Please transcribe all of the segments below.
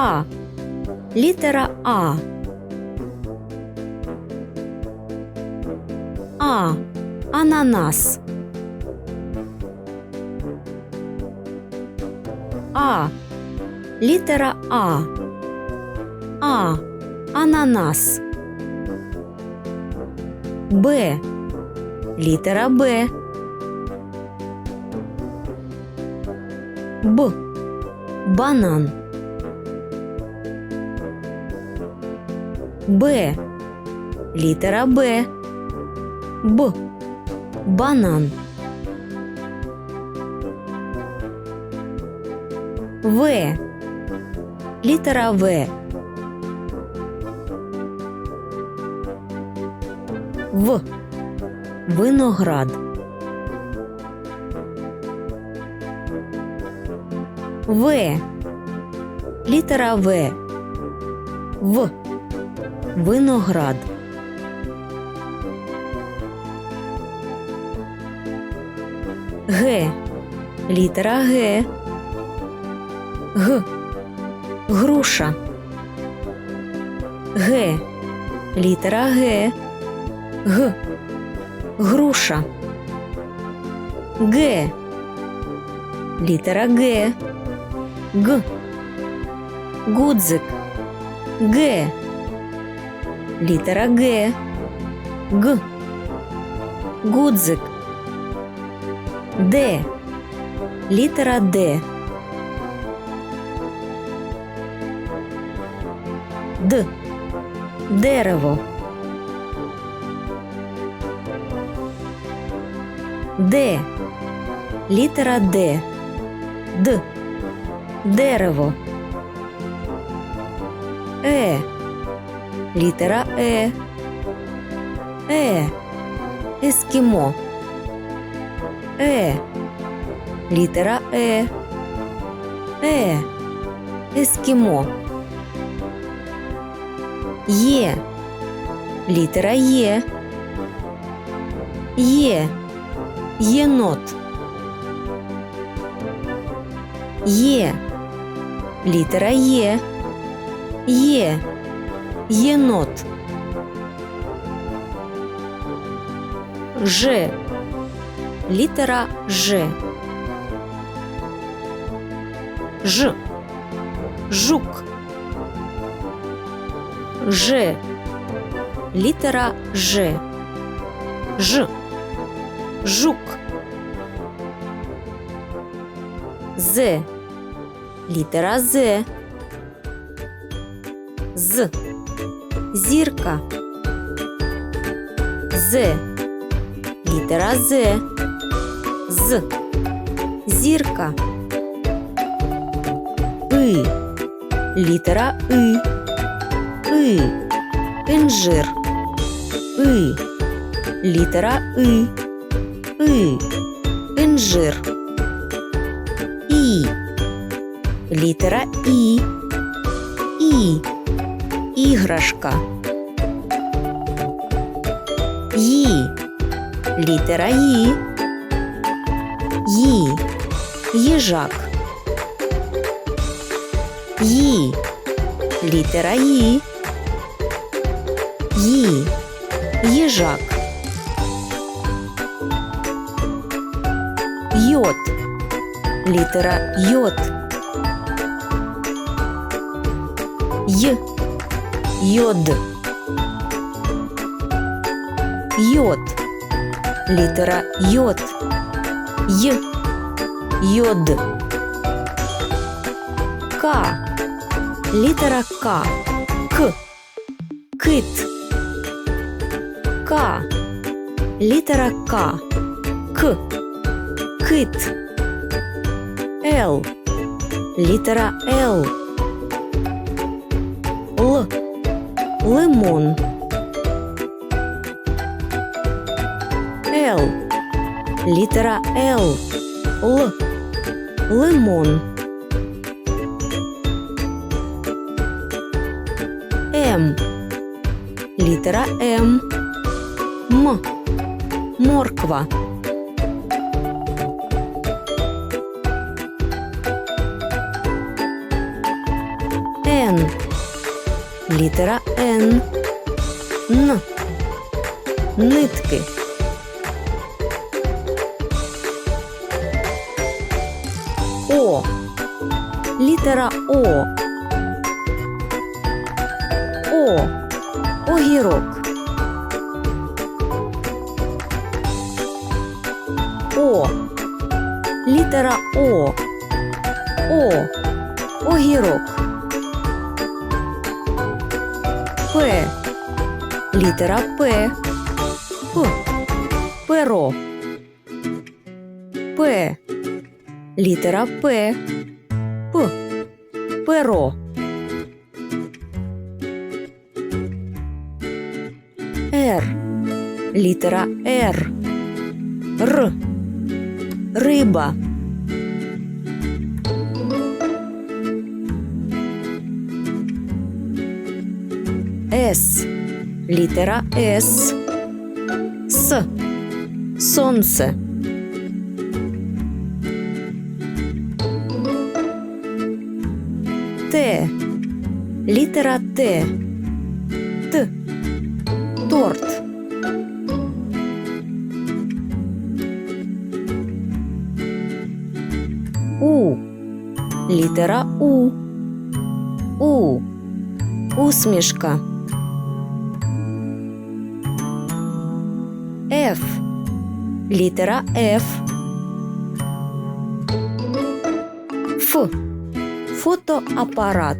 А. Літера А. А. Ананас. А. Літера А. А. Ананас. Б. Літера Б. Б. Банан. Б. Літера Б. Б. Банан. В. Літера В. В. Виноград. В. Літера В. В. Виноград. Г. Літера Г. Г. Груша. Г. Літера Г. Г. Груша. Г. Літера Г. Г. Гудзик. Г. Літера Г. Г. Гудзик. Д. Літера Д. Д. Дерево. Д. Літера Д. Д. Дерево. Е. Літера Е. Е. Ескімо. Е. Літера Е. Е. Ескімо. Є. Літера Є. Є. Єнот. Є. Літера Є. Є. Єнот. Ж. Літера Ж. Ж. Жук. Ж. Літера Ж. Ж. Жук. З. Літера З. З. Зірка. З. Літера З. З. Зірка. И. Літера И. И. Інжир. И. Літера И. И. Інжир. І. Літера І. І. Іграшка. Ї. Літера Ї. Ї. Їжак. Ї. Літера Ї. Ї. Їжак. Йод. Літера Йод. Й. Йод. Йод. Літера Йод. Й. Йод. К. Літера К. К. Кит. К. Літера К. К. Кит. Л. Літера Л. Л. Лимон. Л. Літера Л. Л. Лимон. М. Літера М. М. Морква. Літера Н. Н. Нитки. О. Літера О. О. Огірок. О. Літера О. О. Огірок. П. Літера П. П. Перо. П. Літера П. П. Перо. Р. Літера Р. Р. Риба. С. Літера С. С. Сонце. Т. Літера Т. Т. Торт. У. Літера У. У. Усмішка. Літера Ф. Ф. Фотоапарат.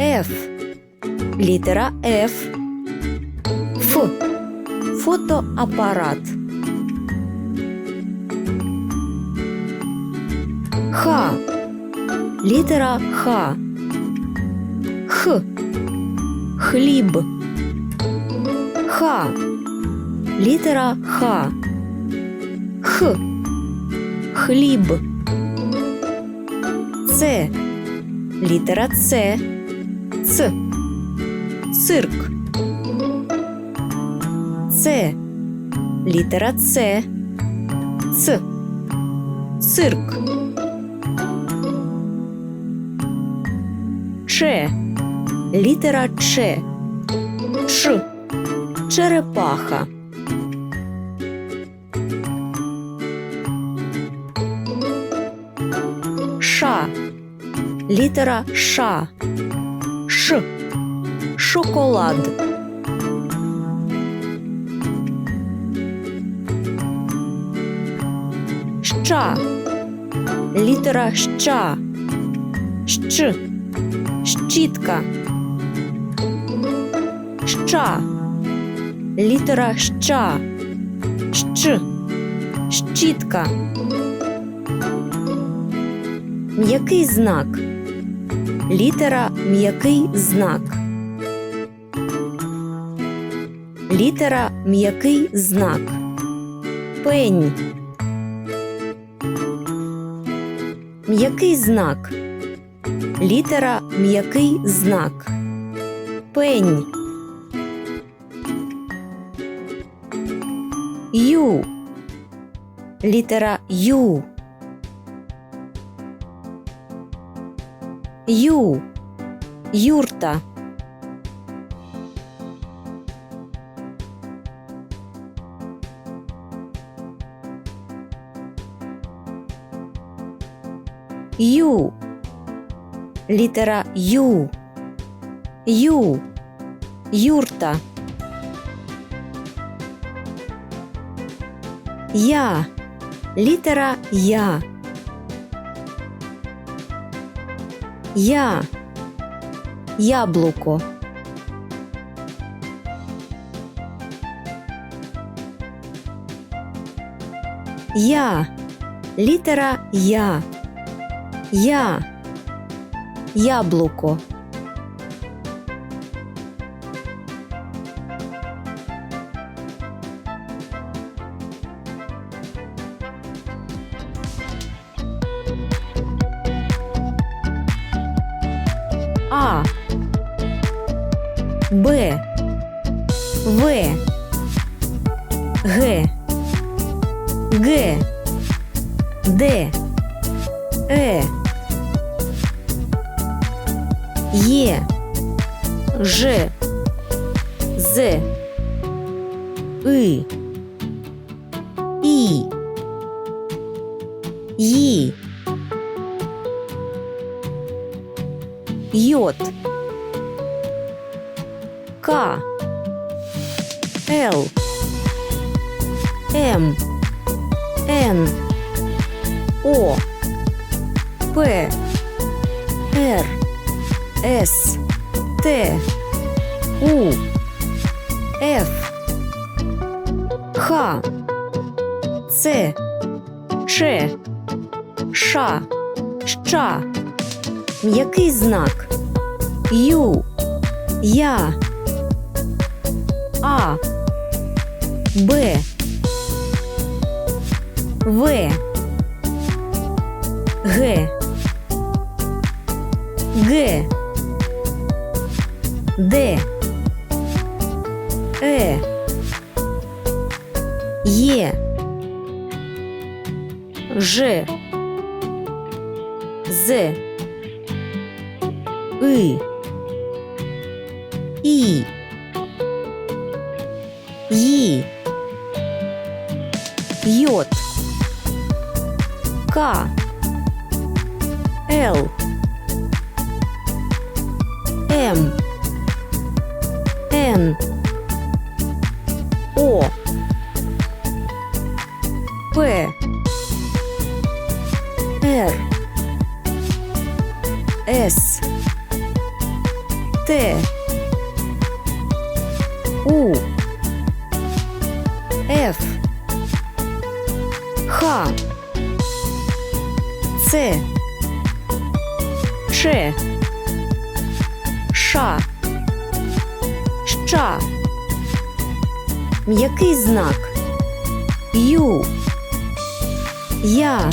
Ф. Літера Ф. Ф. Фотоапарат. Х. Літера Х. Х. Хліб. Х. Літера Х. Х. Хліб. Це. Літера С. Ц. Цирк. Це. Літера С. Ц. Цирк. Ч. Літера Ч. Ш. Черепаха. Ша. Літера Ш. Ш. Шоколад. Ща. Літера Ща. Щ. Щітка. Ща. Літера Ща. Щ. Щітка. М'який знак. Літера м'який знак. Літера м'який знак. Пень. М'який знак. Літера м'який знак. Пень. Ю. Літера Ю. Ю. Юрта. Ю. Літера Ю. Ю. Юрта. Я. Літера Я. Я. Яблуко. Я. Літера Я. Я. Яблуко. Г. Г. Д. Е. Є. Ж. З. И. І. Ї. Йод. К. Л. М. Н. О. П. Р. С. Т. У. Ф. Х. Ц. Ч. Ш. Щ. М'який знак. Ю. Я. А. Б. В. Г. Г. Д. Е. Є. Ж. З. И. І. Ї. Йод. К. Л. М. Н. О. П. Р. С. Т. У. Ф. Х. Ц. Ч. Ша. Ща. М'який знак. Ю. Я.